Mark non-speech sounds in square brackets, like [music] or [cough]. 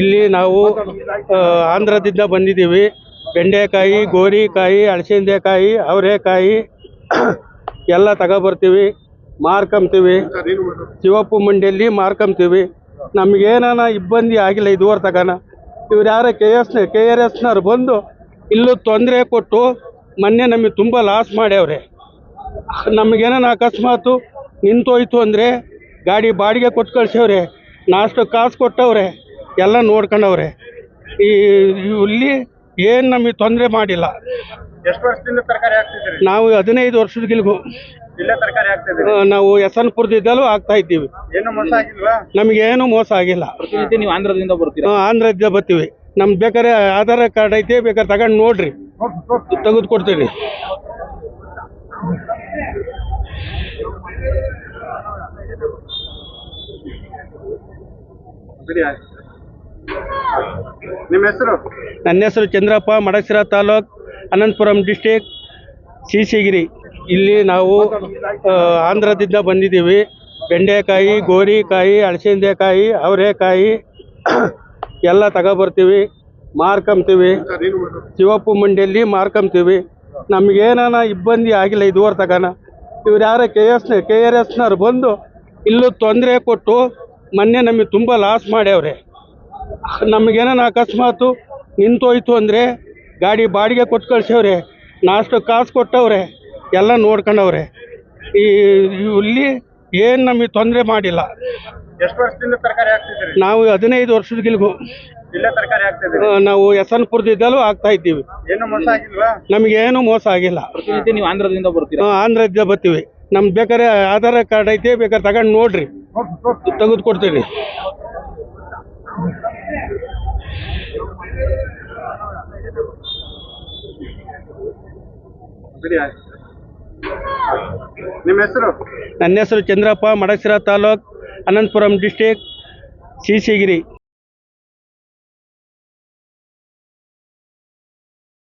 ಇಲ್ಲಿ ನಾವು ಆಂಧ್ರದಿಂದ ಬಂದಿದ್ದೀವಿ. ಬೆಂಡೆಕಾಯಿ, ಗೋರಿಕಾಯಿ ಹಲಸಿಂದೆಕಾಯಿ ಅವರೆಕಾಯಿ [clears throat] ಎಲ್ಲ ತಗೊಬರ್ತೀವಿ. ಮಾರ್ಕೊಂತೀವಿ ಶಿವಪ್ಪು ಮಂಡಿಯಲ್ಲಿ ಮಾರ್ಕೊಂತೀವಿ ನಮಗೇನಾನ ಇಬ್ಬಂದಿ ಆಗಿಲ್ಲ ಇದುವರೆ ತಗನ. ಇವ್ರು ಯಾರೋ ಕೆ ಎಸ್ನ ಕೆ ಆರ್ ಎಸ್ನವ್ರು ಬಂದು ಇಲ್ಲೂ ತೊಂದರೆ ಕೊಟ್ಟು ಮೊನ್ನೆ ನಮಗೆ ತುಂಬ ಲಾಸ್ ಮಾಡ್ಯಾವ್ರೆ. ನಮಗೇನಾನ ಅಕಸ್ಮಾತು ನಿಂತೋಯ್ತು ಅಂದರೆ ಗಾಡಿ ಬಾಡಿಗೆ ಕೊಟ್ಟು ಕಳ್ಸವ್ರೆ ನಾಷ್ಟು ಕಾಸು ಕೊಟ್ಟವ್ರೆ. ಎಲ್ಲ ನೋಡ್ಕೊಂಡವ್ರೆ. ಈ ಇಲ್ಲಿ ಏನು ನಮಗೆ ತೊಂದರೆ ಮಾಡಿಲ್ಲ. ಎಷ್ಟು ವರ್ಷದಿಂದ ತರಕಾರಿ ಹಾಕ್ತಿದ್ದೀರಿ? ನಾವು ಹದಿನೈದು ವರ್ಷದಗಿಲ್ಗು ಇಲ್ಲೇ ತರಕಾರಿ ಹಾಕ್ತಿದ್ದೀರಿ? ನಾವು ಆಗ್ತಾ ಇದ್ದೀವಿ. ಏನು ಮೋಸ ಆಗಿಲ್ವಾ? ನಮಗೇನು ಮೋಸ ಆಗಿಲ್ಲ. ಪ್ರತಿನಿತ್ಯ ನೀವು ಆಂಧ್ರದಿಂದ ಬರ್ತೀರಾ? ನಾವು ಆಂಧ್ರದಿಂದ ಬರ್ತೀವಿ. ನಮ್ ಬೇಕಾದ್ರೆ ಆಧಾರ್ ಕಾರ್ಡ್ ಐತೆ ಬೇಕಾದ್ರೆ ತಗೊಂಡು ನೋಡ್ರಿ. ತೆಗೆದು ಕೊಡ್ತೀವಿ ಸರಿ ಆಯ್ತು. ನಿಮ್ಮ ಹೆಸರು? ನನ್ನ ಹೆಸರು ಚಂದ್ರಪ್ಪ ಮಡಸಿರ ತಾಲೂಕ್, ಅನಂತಪುರಂ ಡಿಸ್ಟಿಕ್, ಸಿಸಿಗಿರಿ. ಇಲ್ಲಿ ನಾವು ಆಂಧ್ರದಿಂದ ಬಂದಿದ್ದೀವಿ. ಬೆಂಡೆಕಾಯಿ, ಗೋರಿಕಾಯಿ ಅಳಸಂದೆಕಾಯಿ ಅವರೆಕಾಯಿ [coughs] ಎಲ್ಲ ತಗೊಬರ್ತೀವಿ. ಮಾರ್ಕೊಂತೀವಿ. ಶಿವಪ್ಪು ಮಂಡಿಯಲ್ಲಿ ಮಾರ್ಕೊಂತೀವಿ. ನಮಗೇನಾನ ಇಬ್ಬಂದಿ ಆಗಿಲ್ಲ ಇದುವರೆ ತಗೋಣ ಇವ್ರು ಯಾರೋ ಕೆ ಎಸ್, ಕೆ ಆರ್ ಎಸ್ನವ್ರು ಬಂದು ಇಲ್ಲೂ ತೊಂದರೆ ಕೊಟ್ಟು ಮೊನ್ನೆ ನಮಗೆ ತುಂಬ ಲಾಸ್ ಮಾಡ್ಯವ್ರೆ. ನಮಗೇನಾನ ಅಕಸ್ಮಾತು ನಿಂತೋಯ್ತು ಅಂದರೆ ಗಾಡಿ ಬಾಡಿಗೆ ಕೊಟ್ಟು ಕಳ್ಸವ್ರೆ ನಾಷ್ಟು ಕಾಸು ಕೊಟ್ಟವ್ರೆ ಎಲ್ಲ ನೋಡ್ಕೊಂಡವ್ರೆ. ಈ ಇಲ್ಲಿ ಏನು ನಮಗೆ ತೊಂದರೆ ಮಾಡಿಲ್ಲ. ಎಷ್ಟು ವರ್ಷದಿಂದ ತರಕಾರಿ ಹಾಕ್ತಿದ್ದೀರಿ? ನಾವು ಹದಿನೈದು ವರ್ಷದಗಿಲ್ಗು ಇಲ್ಲೇ ತರಕಾರಿ ಹಾಕ್ತಿದ್ದೀವಿ ನಾವು ಯಶವಂತಪುರದಿದ್ದಲ್ಲೂ ಆಗ್ತಾ ಇದ್ದೀವಿ. ಏನು ಮೋಸ ಆಗಿಲ್ಲ ನಮಗೇನು ಮೋಸ ಆಗಿಲ್ಲ. ಪ್ರತಿನಿತ್ಯ ನೀವು ಆಂಧ್ರದಿಂದ ಬರ್ತೀರಾ? ಆಂಧ್ರದಿಂದ ಬರ್ತೀವಿ. ನಮ್ಗೆ ಬೇಕಾದ್ರೆ ಆಧಾರ್ ಕಾರ್ಡ್ ಐತೆ ಬೇಕಾದ್ರೆ ತಗೊಂಡು ನೋಡ್ರಿ. ತೆಗೆದು ಕೊಡ್ತೀನಿ ನಿಮ್ಮ ಹೆಸರು? ನನ್ನ ಹೆಸರು ಚಂದ್ರಪ್ಪ ಮಡಸಿರ ತಾಲೂಕ್ ಅನಂತಪುರಂ ಡಿಸ್ಟಿಕ್ ಸಿಸಿಗಿರಿ